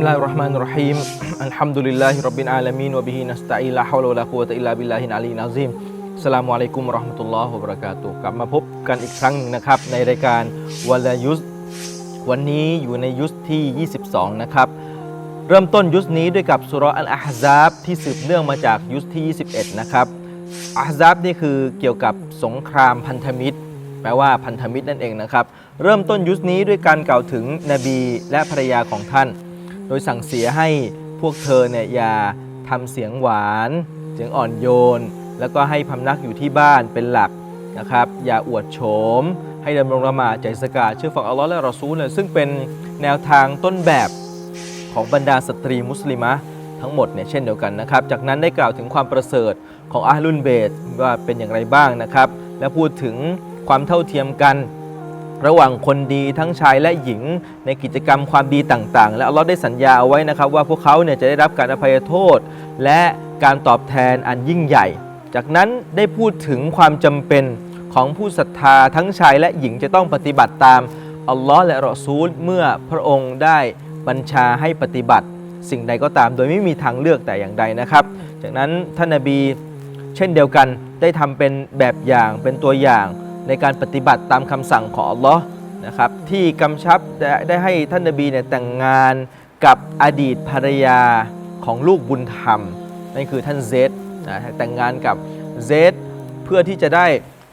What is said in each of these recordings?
بسم الله الرحمن الرحيم الحمد لله رب العالمين وبه نستعين لا حول ولا قوة إلا بالله العلي العظيم สลามุอะลัยกุมรอฮ์มุตุลลอฮฺวะบรักาตุกลับมาพบกันอีกครั้งนึงนะครับ ในรายการวลายุสวันนี้อยู่ในยุสที่ 22 นะครับ เริ่มต้นยุสนี้ด้วยกับสุรอัลอาฮซาบที่สืบเนื่องมาจากยุสที่ 21 นะครับอาฮซาบนี่คือเกี่ยวกับสงครามพันธมิตร แปลว่าพันธมิตรนั่นเองนะครับ เริ่มต้นยุสนี้ด้วยการกล่าวถึงนบีและภรรยาของท่าน โดยสั่งเสียให้พวกเธอเนี่ยอย่าทำเสียงหวาน เสียงอ่อนโยน แล้วก็ให้พำนักอยู่ที่บ้านเป็นหลักนะครับ อย่าอวดโฉม ให้ดำรงละหมาดใจสกาดเชื่อฟังอัลลอฮ์และรอซูลเนี่ยซึ่งเป็นแนวทางต้นแบบของบรรดาสตรีมุสลิมะทั้งหมดเนี่ยเช่นเดียวกันนะครับ จากนั้นได้กล่าวถึงความประเสริฐของอาลุนเบตว่าเป็นอย่างไรบ้างนะครับ และพูดถึงความเท่าเทียมกัน ระหว่างคนดีทั้งชายและหญิงในกิจกรรมความดีต่างๆ และอัลลอฮ์ได้สัญญาเอาไว้นะครับ ว่าพวกเขาเนี่ยจะได้รับการอภัยโทษ และการตอบแทนอันยิ่งใหญ่ จากนั้นได้พูดถึงความจำเป็นของผู้ศรัทธาทั้งชายและหญิงจะต้องปฏิบัติตามอัลลอฮ์และรอซูลเมื่อพระองค์ได้บัญชาให้ปฏิบัติ สิ่งใดก็ตามโดยไม่มีทางเลือกแต่อย่างใดนะครับ จากนั้นท่านนบีเช่นเดียวกันได้ทำเป็นแบบอย่างเป็นตัวอย่าง ในการปฏิบัติตามคำสั่งของอัลลอฮ์นะครับที่กำชับได้ให้ท่านนบีเนี่ยแต่งงานกับอดีตภรรยาของลูกบุญธรรมนั่นคือท่านเซดนะแต่งงานกับเซดเพื่อที่จะได้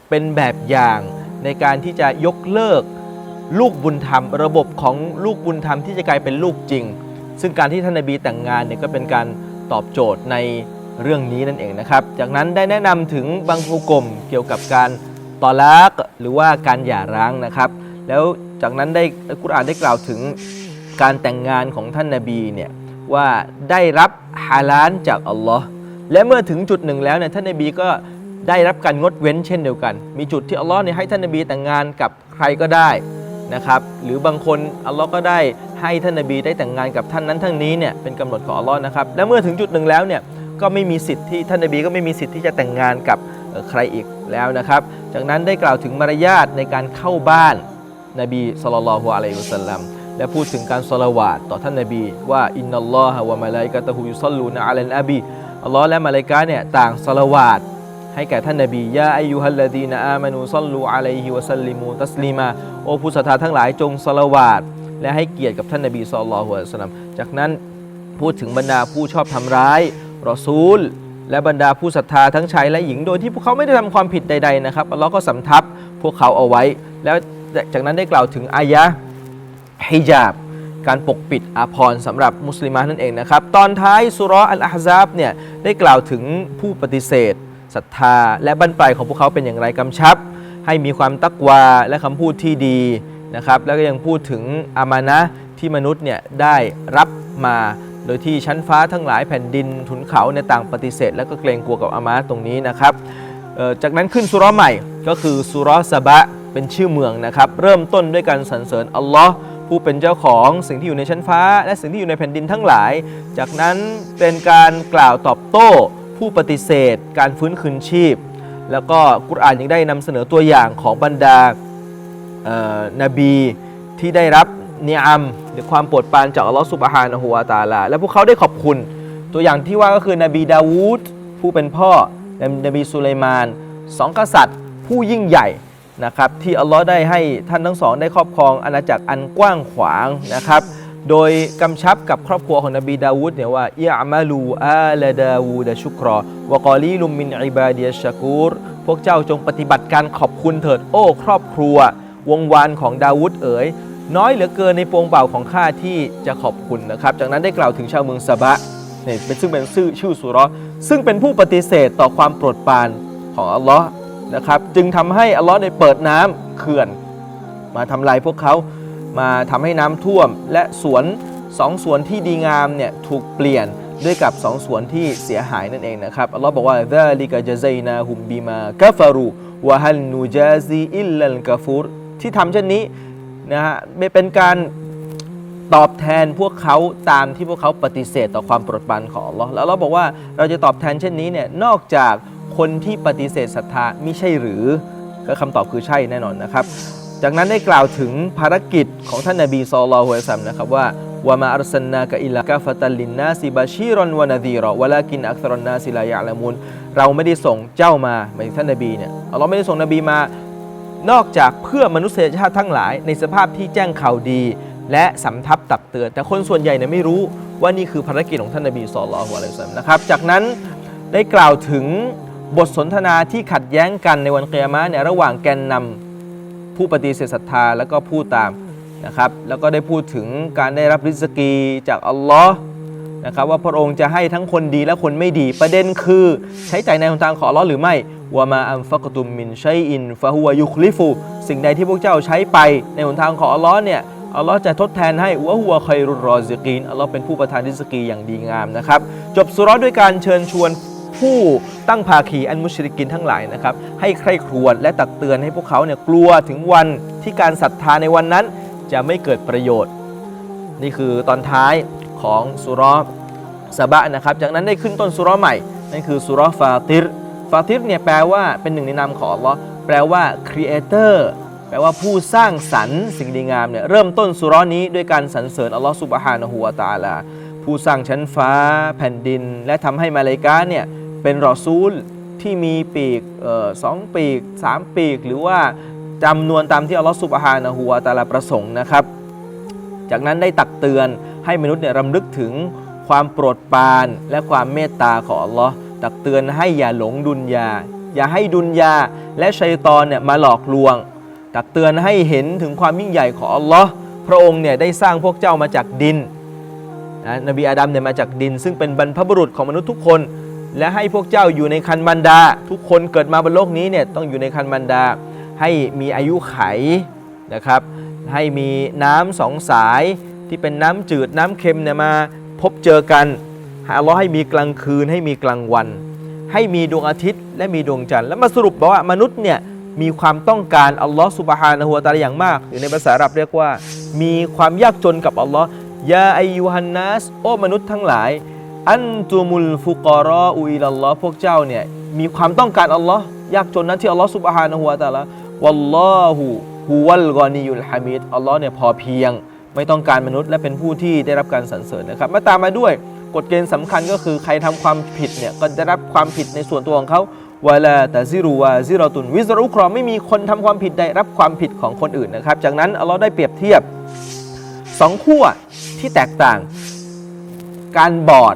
เป็นแบบอย่างในการที่จะยกเลิกลูกบุญธรรม ระบบของลูกบุญธรรมที่จะกลายเป็นลูกจริง ซึ่งการที่ท่านนบีแต่งงานเนี่ยก็เป็นการตอบโจทย์ในเรื่องนี้นั่นเองนะครับ จากนั้นได้แนะนำถึงบางผู้กลมเกี่ยวกับการ ตอลักหรือว่าการหย่าร้างนะครับ แล้วจากนั้นได้กุรอานได้กล่าวถึงการแต่งงานของท่านนาบีเนี่ยว่าได้รับฮาลานจากอัลลอฮ์และเมื่อถึงจุดหนึ่งแล้วเนี่ยท่านนาบีก็ได้รับการงดเว้นเช่นเดียวกัน มีจุดที่อัลลอฮ์เนี่ยให้ท่านนาบีแต่งงานกับใครก็ได้นะครับ หรือบางคนอัลลอฮ์ก็ได้ให้ท่านนาบีได้แต่งงานกับท่านนั้นท่านนี้เนี่ยเป็นกำหนดของอัลลอฮ์นะครับ และเมื่อถึงจุดหนึ่งแล้วเนี่ยก็ไม่มีสิทธิ์ที่ท่านนาบีก็ไม่มีสิทธิ์ที่จะแต่งงานกับใครอีก แล้วนะครับ จากนั้นได้กล่าวถึงมารยาทในการเข้าบ้านนบีศ็อลลัลลอฮุอะลัยฮิวสัลลัมและพูดถึงการสละวาตต่อท่านนบี ว่าอินนัลลอฮะวะมะลาอิกะตะฮูยุศ็อลลูนะอะลันนบีอัลลอฮ์และมะลาอิกะเนี่ยต่างสละวาตให้แก่ท่านนบียาอายุฮัลลดีนอามานูซัลลูอะลัยฮิวะสัลลิมูตัสลีมาโอผู้ศรัทธาทั้งหลายจงสละวาตและให้เกียรติกับท่านนบีศ็อลลัลลอฮุอะลัยฮิวสัลลัมจากนั้นพูดถึงบรรดาผู้ชอบทำร้ายรอซูล และบรรดาผู้ศรัทธาทั้งชายและหญิงโดยที่พวกเขาไม่ได้ทำความผิดใด ๆนะครับอัลลอฮ์ก็สำทับพวกเขาเอาไว้ แล้วจากนั้นได้กล่าวถึงอายะฮิญาบการปกปิดอาภรณ์สำหรับมุสลิมะนั่นเองนะครับ ตอนท้ายสุราะห์อัลอาฮซาบเนี่ยได้กล่าวถึงผู้ปฏิเสธศรัทธา และบั้นปลายของพวกเขาเป็นอย่างไรกำชับ ให้มีความตักวาและคำพูดที่ดีนะครับแล้วก็ยังพูดถึงอามานะที่มนุษย์เนี่ยได้รับมา โดยที่ชั้นฟ้าทั้งหลายแผ่นดินทุนเขาในต่างปฏิเสธ และก็เกรงกลัวกับอามาตรงนี้นะครับจากนั้นขึ้นสุราะห์ใหม่ก็คือสุราะห์ซะบะเป็นชื่อเมืองนะครับ เริ่มต้นด้วยการสรรเสริญอัลลอฮ์ผู้เป็นเจ้าของสิ่งที่อยู่ในชั้นฟ้า และสิ่งที่อยู่ในแผ่นดินทั้งหลาย จากนั้นเป็นการกล่าวตอบโต้ ผู้ปฏิเสธ การฟื้นคืนชีพ แล้วก็กุรอานยังได้นำเสนอตัวอย่างของบรรดาอ่อนบีที่ได้รับ เนียมหรือความโปรดปรานจากอัลลอฮฺสุบฮานะฮูวาตาลา และพวกเขาได้ขอบคุณ ตัวอย่างที่ว่าก็คือนบีดาวูดผู้เป็นพ่อและนบีสุไลมานสองกษัตริย์ ผู้ยิ่งใหญ่นะครับที่อัลลอฮ์ได้ให้ท่านทั้งสอง ได้ครอบครองอาณาจักรอันกว้างขวางนะครับ โดยกำชับกับครอบครัวของนบีดาวูดเนี่ยว่าอิอามาลูอาลดาวูดะชุกรอวะกอลีลุมมินอิบาดียชกูรพวกเจ้าจงปฏิบัติการขอบคุณเถิดโอ้ ครอบครัว วงวานของดาวุธเอ๋ย น้อยเหลือเกินในปวงเบาของข้าที่จะขอบคุณนะครับ จากนั้นได้กล่าวถึงชาวเมืองซาบะเนี่ยเป็นซึ่งเป็นซื่อชื่อสุรซึ่งเป็นผู้ปฏิเสธต่อความโปรดปรานของอัลลอฮ์นะครับจึงทำให้อัลลอฮ์ได้เปิดน้ำเขื่อน มาทำลายพวกเขามาทำให้น้ำท่วม และสวนสองสวนที่ดีงามเนี่ยถูกเปลี่ยนด้วยกับสองสวนที่เสียหายนั่นเองนะครับอัลลอฮ์บอกว่าซาลิกะจาซัยนาฮุมบิมากะฟารูวะฮัลนูจาซีอิลลัลกะฟูรที่ทำเช่นนี้ นะฮะเป็นการตอบแทนพวกเขาตามที่พวกเขาปฏิเสธต่อความโปรดปรานของอัลลอฮ์แล้วเราบอกว่าเราจะตอบแทนเช่นนี้เนี่ยนอกจากคนที่ปฏิเสธศรัทธาไม่ใช่หรือก็คำตอบคือใช่แน่นอนนะครับ จากนั้นได้กล่าวถึงภารกิจของท่านนาบีซอลลอฮุอะลัยซัมนะครับว่าวะมาอัลสันนากะอิลลากาฟตัลลินนาซิบาชีรอนวะนาดีรอวะลากินอักษรนนาซิลายะละมุนเราไม่ได้ส่งเจ้ามาหมายถึงท่านนบีเนี่ยอัลลอฮ์ไม่ได้ส่งนบีมา นอกจากเพื่อมนุษยชาติทั้งหลาย ในสภาพที่แจ้งข่าวดี และสำทับตักเตือน แต่คนส่วนใหญ่เนี่ยไม่รู้ว่านี่คือภารกิจของท่านนบีสุลต่านละฮ์อะลัยสลนะครับ จากนั้นได้กล่าวถึงบทสนทนาที่ขัดแย้งกันในวันเกียรมะเนี่ยระหว่างแกนนำผู้ปฏิเสธศรัทธาแล้วก็ผู้ตามนะครับ แล้วก็ได้พูดถึงการได้รับริสกีจากอัลลอฮ์ นะครับว่าพระองค์จะให้ทั้งคนดีและคนไม่ดี ประเด็นคือใช้ใจในหนทางของอัลลอฮ์หรือไม่วะมาอัมฟักตุมมินชัยอินฟะฮุวะยุคลิฟู สิ่งใดที่พวกเจ้าใช้ไปในหนทางของอัลลอฮ์เนี่ยอัลลอฮ์จะทดแทนให้วะฮุวะคอยรุรรอซิกีนอัลลอฮ์เป็นผู้ประทานริสกีอย่างดีงามนะครับ จบสุราะห์ด้วยการเชิญชวนผู้ตั้งภาคีอันมุชริกินทั้งหลายนะครับให้ใคร่ครวญและตักเตือนให้พวกเขาเนี่ยกลัวถึงวันที่การศรัทธาในวันนั้นจะไม่เกิดประโยชน์ นี่คือตอนท้าย ของสุราะห์สบะนะครับ จากนั้นได้ขึ้นต้นสุราะห์ใหม่ นั่นคือสุราะห์ฟาติรฟาติรเนี่ยแปลว่าเป็นหนึ่งในนามของอัลลอฮ์แปลว่า creator แปลว่าผู้สร้างสรรค์สิ่งดีงามเนี่ยเริ่มต้นสุราะห์นี้ด้วยการสรรเสริญอัลลอฮ์สุบฮานะฮูวะตาลา ผู้สร้างชั้นฟ้าแผ่นดิน และทำให้มาเลกาเนี่ยเป็นรอซูลที่มีปีกออสองปีกสามปีก หรือว่าจำนวนตามที่อัลลอฮ์สุบฮานะฮูวะตาลาประสงค์นะครับ จากนั้นได้ตักเตือน ให้มนุษย์เนี่ยรำลึกถึงความโปรดปรานและความเมตตาของอัลลอฮ์ตักเตือนให้อย่าหลงดุนยา อย่าให้ดุนยาและชัยตอนเนี่ยมาหลอกลวง ตักเตือนให้เห็นถึงความยิ่งใหญ่ของอัลลอฮ์พระองค์เนี่ยได้สร้างพวกเจ้ามาจากดินนะนบีอาดัมเนี่ยมาจากดิน ซึ่งเป็นบรรพบุรุษของมนุษย์ทุกคน และให้พวกเจ้าอยู่ในคันมันดา ทุกคนเกิดมาบนโลกนี้เนี่ยต้องอยู่ในคันมันดา ให้มีอายุไขนะครับให้มีน้ำสองสาย ที่เป็นน้ำจืดน้ำเค็มเนี่ยมาพบเจอกันหาลลอให้มีกลางคืนให้มีกลางวัน ให้มีดวงอาทิตย์และมีดวงจันทร์แล้วมาสรุปบอกว่ามนุษย์เนี่ยมีความต้องการอัลลอฮ์สุบฮานะฮูวะตะอาลาอย่างมากหรือในภาษาอาหรับเรียกว่า มีความยากจนกับอัลลอฮ์ยาอายุฮันนัสโอ้มนุษย์ทั้งหลาย อันตุมุลฟุกอรออุอิลัลลอฮ์พวกเจ้าเนี่ยมีความต้องการอัลลอฮ์ยากจนนั้นที่อัลลอฮ์สุบฮานะฮูวะตาลาวัลลอฮุฮุวัลกอนียุลฮามิดอัลลอฮ์เนี่ยพอเพียง ไม่ต้องการมนุษย์และเป็นผู้ที่ได้รับการสรรเสริญนะครับมาตามมาด้วยกฎเกณฑ์สำคัญก็คือใครทำความผิดเนี่ยก็จะรับความผิดในส่วนตัวของเขาวลาตาซิรูวาซิรอตุนวิซรุครอไม่มีคนทำความผิดใดรับความผิดของคนอื่นนะครับ จากนั้นอัลลอฮ์ได้เปรียบเทียบสองขั้วที่แตกต่าง การบอด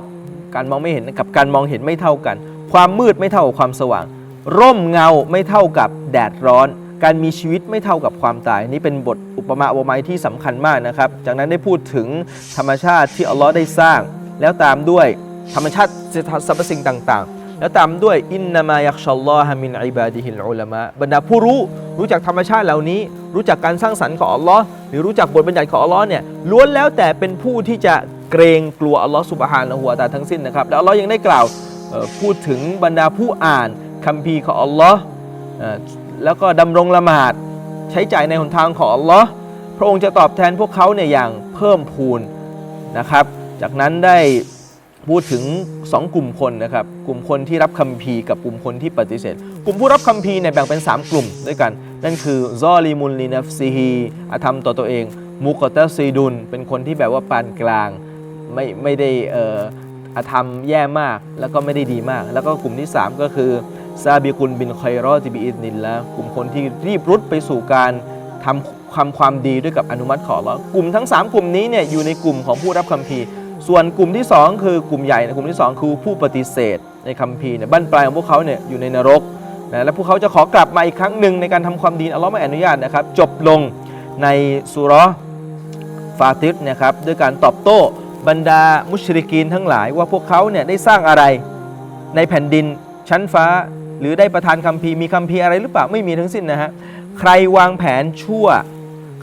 การมองไม่เห็นกับการมองเห็นไม่เท่ากัน ความมืดไม่เท่ากับความสว่าง ร่มเงาไม่เท่ากับแดดร้อน การมีชีวิตไม่เท่ากับความตาย นี่เป็นบทอุปมาอุปไมยที่สำคัญมากนะครับ จากนั้นได้พูดถึงธรรมชาติที่อัลลอฮ์ได้สร้าง แล้วตามด้วยธรรมชาติสรรพสิ่งต่างๆ แล้วตามด้วยอินนามายักชัลลอฮามินอิบาดิฮิลอุลามะบรรดาผู้รู้รู้จักธรรมชาติเหล่านี้ รู้จักการสร้างสรรค์ของอัลลอฮ์หรือรู้จักบทบัญญัติของอัลลอฮ์เนี่ยล้วนแล้วแต่เป็นผู้ที่จะเกรงกลัวอัลลอฮ์สุบฮานะฮูวตาทั้งสิ้นนะครับแล้วอัลลอฮ์ยังได้กล่าวพูดถึงบรรดาผู้อ่านคัมภีร์ของอัลลอฮ์ แล้วก็ดำรงละหมาด ใช้จ่ายในหนทางของอัลลอฮ์พระองค์จะตอบแทนพวกเขาเนี่ยอย่างเพิ่มพูนนะครับ จากนั้นได้พูดถึง 2 กลุ่มคนนะครับ กลุ่มคนที่รับคัมภีร์กับกลุ่มคนที่ปฏิเสธ กลุ่มผู้รับคัมภีร์เนี่ยแบ่งเป็น 3 กลุ่มด้วยกัน นั่นคือซอลิมุลลีนัฟซีฮีอาธรรมต่อตัวเอง มุกตัสซีดุน เป็นคนที่แบบว่าปานกลาง ไม่ไม่ได้เอ่ออาธรรมแย่มาก แล้วก็ไม่ได้ดีมาก แล้วก็กลุ่มที่ 3 ก็คือ ซาบิกุลบินคอยรอติบิอิดนินละกลุ่มคนที่รีบรุดไปสู่การทำความความดีด้วยกับอนุมัติของอัลเลาะกลุ่มทั้ง 3 กลุ่มนี้เนี่ยอยู่ในกลุ่มของผู้รับคัมภีร์ส่วนกลุ่มที่ 2 คือกลุ่มใหญ่นกลุ่มที่ 2 คือผู้ปฏิเสธในคัมภีร์เนี่ยบั้นปลายของพวกเขาเนี่ยอยู่ในนรกนะและพวกเขาจะขอกลับมาอีกครั้งหนึ่งในการทำความดีอัลเลาะห์ไม่อนุญาตนะครับ จบลงในสุรฟาติรนะครับด้วยการตอบโต้บรรดามุชริกีนทั้งหลายว่าพวกเขาเนี่ยได้สร้างอะไรในแผ่นดินชั้นฟ้า หรือได้ประทานคัมภีร์มีคัมภีร์อะไรหรือเปล่าไม่มีทั้งสิ้นนะฮะใครวางแผนชั่ว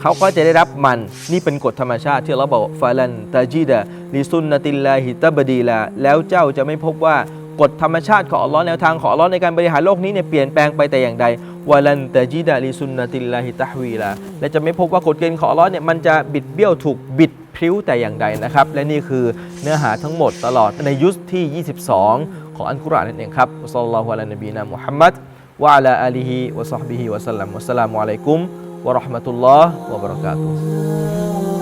เขาก็จะได้รับมันนี่เป็นกฎธรรมชาติที่เราบอกฟาลันตาจีดะลิซุนนติลลาฮิตบดีลาแล้วเจ้าจะไม่พบว่ากฎธรรมชาติของอัลลอฮ์แนวทางของอัลลอฮ์ในการบริหารโลกนี้เนี่ยเปลี่ยนแปลงไปแต่อย่างใด วาลันตะจีดะลิซุนนติลลาฮิตะฮวีลาและจะไม่พบว่ากฎเกณฑ์ของอัลลอฮ์เนี่ยมันจะบิดเบี้ยวถูกบิดพริ้วแต่อย่างใดนะครับ และนี่คือเนื้อหาทั้งหมดตลอดในยุคที่ 22 ของอันกุรอานนั่นเองครับอัสลลัลลอฮุอะลัยนบีนะมุฮัมมัดวะอะลาอาลีฮิวะซอฮบิฮิวะสัลลัมวะสสลามุอะลัยกุมวะเราะห์มะตุลลอฮ์วะบะเราะกาตุฮ์